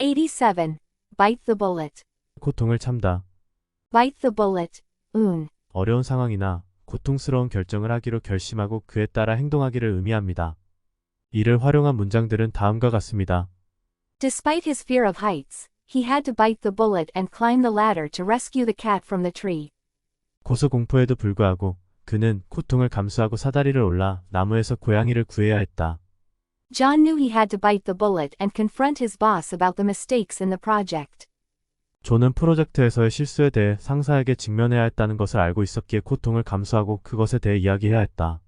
87. Bite the bullet. 고통을 참다. Bite the bullet. Un. 어려운 상황이나 고통스러운 결정을 하기로 결심하고 그에 따라 행동하기를 의미합니다. 이를 활용한 문장들은 다음과 같습니다. Despite his fear of heights, he had to bite the bullet and climb the ladder to rescue the cat from the tree. 고소공포에도 불구하고 그는 고통을 감수하고 사다리를 올라 나무에서 고양이를 구해야 했다. John knew he had to bite the bullet and confront his boss about the mistakes in the project. 존은 프로젝트에서의 실수에 대해 상사에게 직면해야 했다는 것을 알고 있었기에 고통을 감수하고 그것에 대해 이야기해야 했다.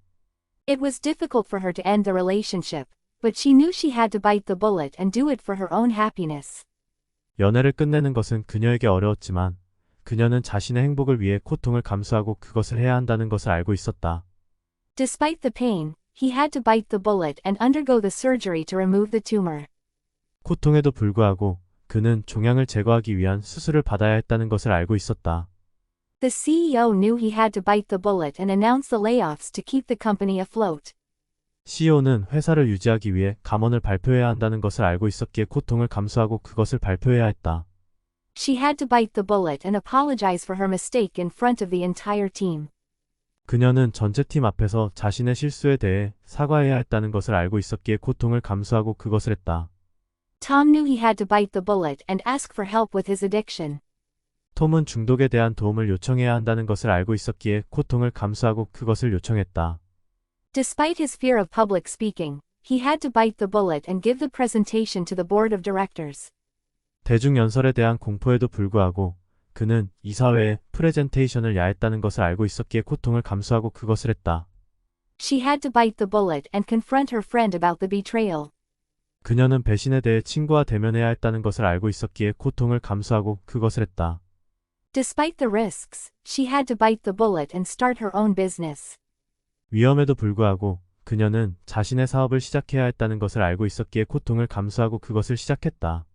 It was difficult for her to end the relationship, but she knew she had to bite the bullet and do it for her own happiness. 연애를 끝내는 것은 그녀에게 어려웠지만 그녀는 자신의 행복을 위해 고통을 감수하고 그것을 해야 한다는 것을 알고 있었다. Despite the pain, he had to bite the bullet and undergo the surgery to remove the tumor. 고통에도 불구하고 그는 종양을 제거하기 위한 수술을 받아야 했다는 것을 알고 있었다. The CEO knew he had to bite the bullet and announce the layoffs to keep the company afloat. CEO는 회사를 유지하기 위해 감원을 발표해야 한다는 것을 알고 있었기에 고통을 감수하고 그것을 발표해야 했다. She had to bite the bullet and apologize for her mistake in front of the entire team. 그녀는 전체 팀 앞에서 자신의 실수에 대해 사과해야 했다는 것을 알고 있었기에 고통을 감수하고 그것을 했다. Tom knew he had to bite the bullet and ask for help with his addiction. 톰은 중독에 대한 도움을 요청해야 한다는 것을 알고 있었기에 고통을 감수하고 그것을 요청했다. Despite his fear of public speaking, he had to bite the bullet and give the presentation to the board of directors. 대중연설에 대한 공포에도 불구하고 그는 이사회에 프레젠테이션을 야했다는 것을 알고 있었기에 고통을 감수하고 그것을 했다. She had to bite the bullet and confront her friend about the betrayal. 그녀는 배신에 대해 친구와 대면해야 했다는 것을 알고 있었기에 고통을 감수하고 그것을 했다. Despite the risks, she had to bite the bullet and start her own business. 위험에도 불구하고 그녀는 자신의 사업을 시작해야 했다는 것을 알고 있었기에 고통을 감수하고 그것을 시작했다.